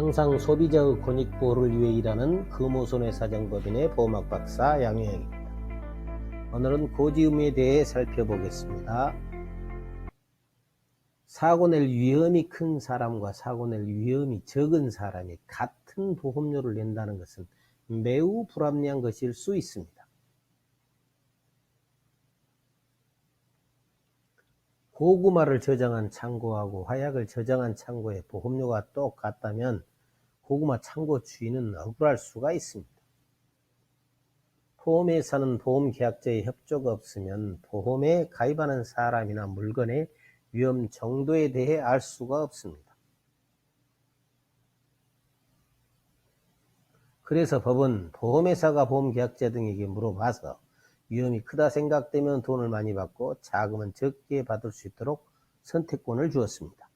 항상 소비자의 권익 보호를 위해 일하는 금호손해 사정법인의 보호막 박사 양효영입니다. 오늘은 고지 의무에 대해 살펴보겠습니다. 사고 낼 위험이 큰 사람과 사고 낼 위험이 적은 사람이 같은 보험료를 낸다는 것은 매우 불합리한 것일 수 있습니다. 고구마를 저장한 창고하고 화약을 저장한 창고의 보험료가 똑같다면 고구마 창고 주인은 억울할 수가 있습니다. 보험회사는 보험 계약자의 협조가 없으면 보험에 가입하는 사람이나 물건의 위험 정도에 대해 알 수가 없습니다. 그래서 법은 보험회사가 보험계약자 등에게 물어봐서 위험이 크다 생각되면 돈을 많이 받고 자금은 적게 받을 수 있도록 선택권을 주었습니다.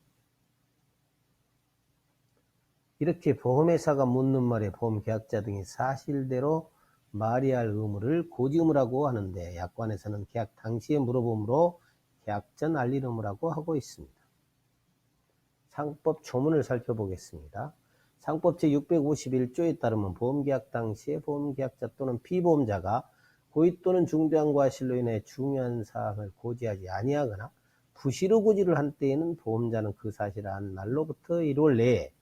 이렇게 보험회사가 묻는 말에 보험계약자 등이 사실대로 말해야 할 의무를 고지 의무라고 하는데 약관에서는 계약 당시에 물어보므로 계약 전 알릴 의무라고 하고 있습니다. 상법 조문을 살펴보겠습니다. 상법 제651조에 따르면 보험계약 당시에 보험계약자 또는 피보험자가 고의 또는 중대한 과실로 인해 중요한 사항을 고지하지 아니하거나 부실의 고지를 한 때에는 보험자는 그 사실을 한 날로부터 1월 내에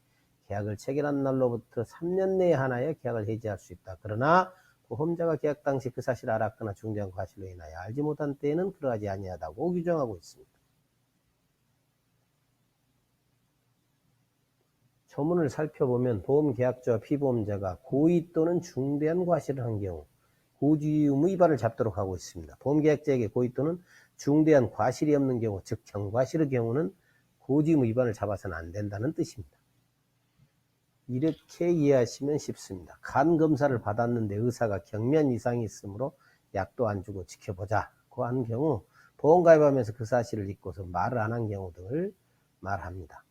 계약을 체결한 날로부터 3년 내에 하나의 계약을 해지할 수 있다. 그러나 보험자가 계약 당시 그 사실을 알았거나 중대한 과실로 인하여 알지 못한 때에는 그러하지 아니하다고 규정하고 있습니다. 조문을 살펴보면 보험계약자와 피보험자가 고의 또는 중대한 과실을 한 경우 고지 의무 위반을 잡도록 하고 있습니다. 보험계약자에게 고의 또는 중대한 과실이 없는 경우, 즉 경과실의 경우는 고지 의무 위반을 잡아서는 안 된다는 뜻입니다. 이렇게 이해하시면 쉽습니다. 간 검사를 받았는데 의사가 경면 이상이 있으므로 약도 안 주고 지켜보자고 한 경우 보험 가입하면서 그 사실을 잊고서 말을 안 한 경우 등을 말합니다.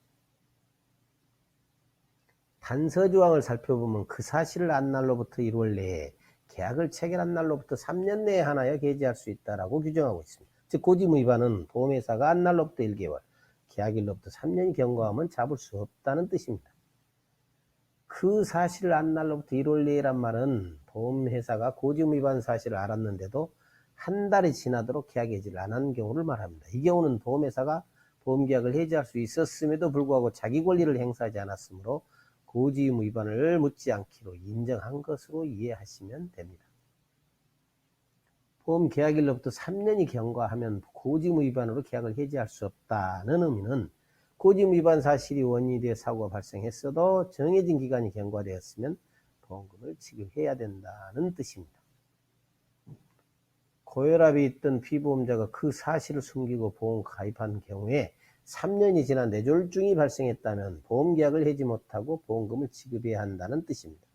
단서 조항을 살펴보면 그 사실을 안 날로부터 1월 내에 계약을 체결한 날로부터 3년 내에 하나여 게재할 수 있다라고 규정하고 있습니다. 즉 고지무 위반은 보험회사가 한 날로부터 1개월, 계약일로부터 3년이 경과하면 잡을 수 없다는 뜻입니다. 그 사실을 안 날로부터 1월 내에란 말은 보험회사가 고지무 위반 사실을 알았는데도 한 달이 지나도록 계약 해지를 안 한 경우를 말합니다. 이 경우는 보험회사가 보험계약을 해지할 수 있었음에도 불구하고 자기 권리를 행사하지 않았으므로 고지의무 위반을 묻지 않기로 인정한 것으로 이해하시면 됩니다. 보험 계약일로부터 3년이 경과하면 고지의무 위반으로 계약을 해지할 수 없다는 의미는 고지의무 위반 사실이 원인이 되어 사고가 발생했어도 정해진 기간이 경과되었으면 보험금을 지급해야 된다는 뜻입니다. 고혈압이 있던 피보험자가 그 사실을 숨기고 보험 가입한 경우에 3년이 지난 뇌졸중이 발생했다면 보험계약을 해지 못하고 보험금을 지급해야 한다는 뜻입니다.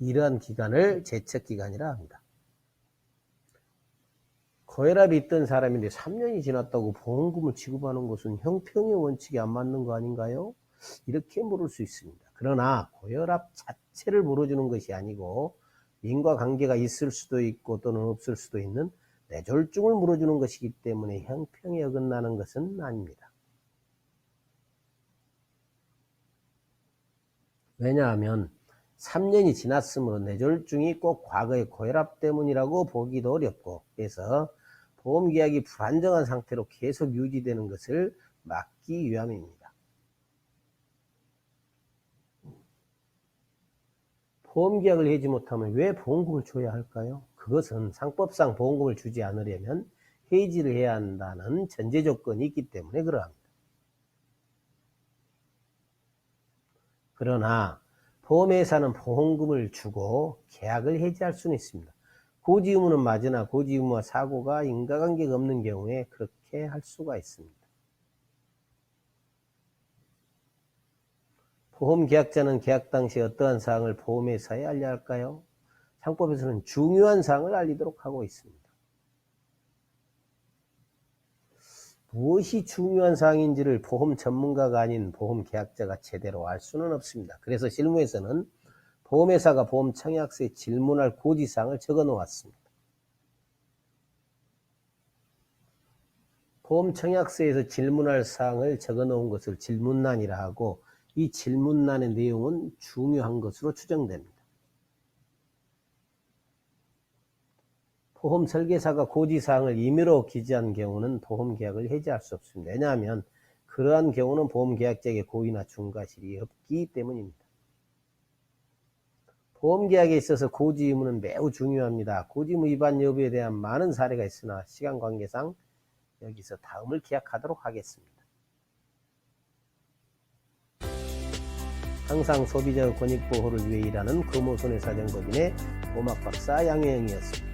이러한 기간을 제척기간이라 합니다. 고혈압이 있던 사람인데 3년이 지났다고 보험금을 지급하는 것은 형평의 원칙에 안 맞는 거 아닌가요? 이렇게 물을 수 있습니다. 그러나 고혈압 자체를 물어주는 것이 아니고 인과 관계가 있을 수도 있고 또는 없을 수도 있는 뇌졸중을 물어주는 것이기 때문에 형평에 어긋나는 것은 아닙니다. 왜냐하면 3년이 지났으므로 뇌졸중이 꼭 과거의 고혈압 때문이라고 보기도 어렵고 그래서 보험 계약이 불안정한 상태로 계속 유지되는 것을 막기 위함입니다. 보험 계약을 하지 못하면 왜 보험금을 줘야 할까요? 그것은 상법상 보험금을 주지 않으려면 해지를 해야 한다는 전제 조건이 있기 때문에 그러합니다. 그러나 보험회사는 보험금을 주고 계약을 해지할 수는 있습니다. 고지의무는 맞으나 고지의무와 사고가 인과관계가 없는 경우에 그렇게 할 수가 있습니다. 보험계약자는 계약 당시 어떠한 사항을 보험회사에 알려야 할까요? 상법에서는 중요한 사항을 알리도록 하고 있습니다. 무엇이 중요한 사항인지를 보험 전문가가 아닌 보험 계약자가 제대로 알 수는 없습니다. 그래서 실무에서는 보험회사가 보험 청약서에 질문할 고지사항을 적어 놓았습니다. 보험 청약서에서 질문할 사항을 적어 놓은 것을 질문란이라 하고 이 질문란의 내용은 중요한 것으로 추정됩니다. 보험 설계사가 고지사항을 임의로 기재한 경우는 보험 계약을 해지할 수 없습니다. 왜냐하면 그러한 경우는 보험 계약자에게 고의나 중과실이 없기 때문입니다. 보험계약에 있어서 고지 의무는 매우 중요합니다. 고지 의무 위반 여부에 대한 많은 사례가 있으나 시간 관계상 여기서 다음을 기약하도록 하겠습니다. 항상 소비자 권익 보호를 위해 일하는 금호손해사정법인의 오막박사 양효영이었습니다.